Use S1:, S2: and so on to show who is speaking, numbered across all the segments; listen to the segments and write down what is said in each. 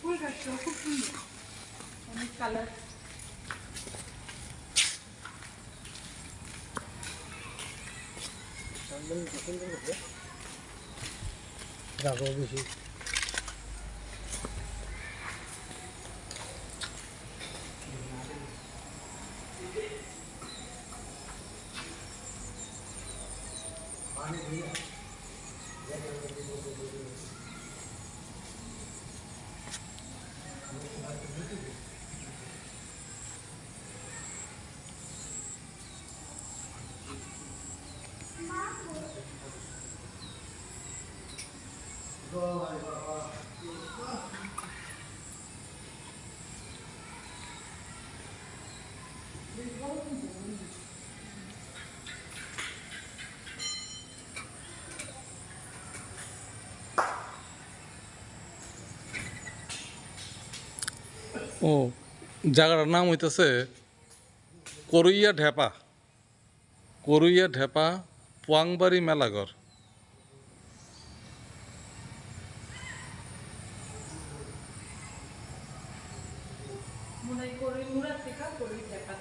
S1: ফুল কাটছো খুব সুন্দর অনেক কালার
S2: রাখো বেশি Hallelujah.
S3: ও, জায়গাটার নাম হইতেছে করইয়া ঢেপা। করইয়া ঢেপা, পোয়াংবাড়ি মেলাঘর।
S1: মনে করি মুরাদ থেকে করি দেখা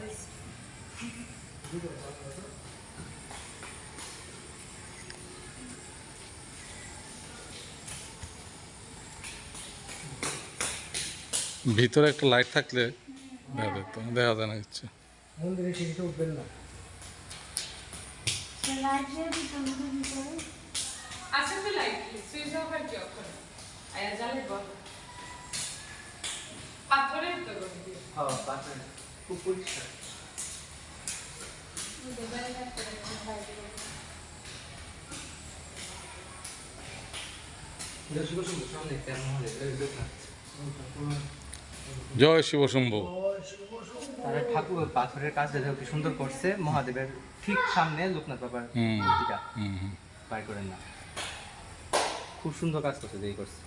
S3: ভিতরে একটা লাইট থাকলে দেখা যায় না কিছু।
S2: মন্দিরে সিঁড়িতে উঠবেন
S3: জয় শিব শম্ভু।
S4: তারা ঠাকুর পাথরের কাজ দেখো কি সুন্দর করছে। মহাদেবের ঠিক সামনে লোকনাথ বাবার মূর্তিটা। করেন না। খুব সুন্দর কাজ করছে যেই করছে।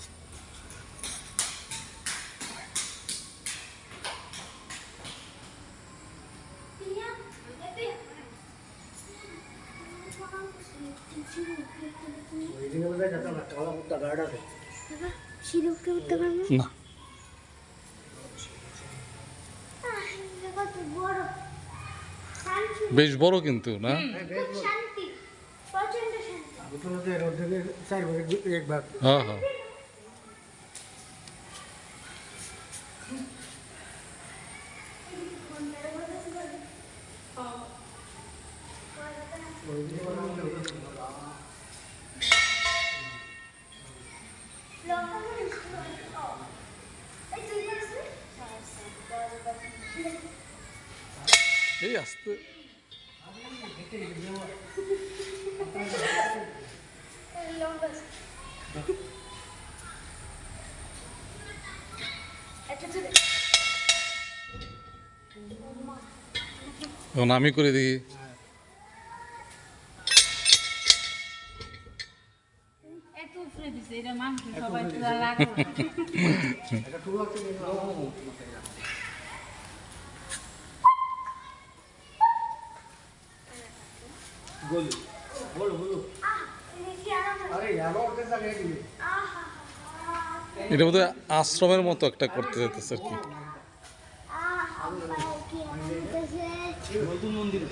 S2: না।
S3: বেশ বড় কিন্তু না?
S5: হ্যাঁ হ্যাঁ শান্তি
S2: প্রথমত
S3: এই আসতে এখন আমি করে দিই।
S1: এটা মাংস সবাই তো बोलो
S2: এটা আরে ইয়ারও
S3: বোধহয় আশ্রমের মতো একটা করতে যেতেছে আর কি।
S4: নতুন মন্দির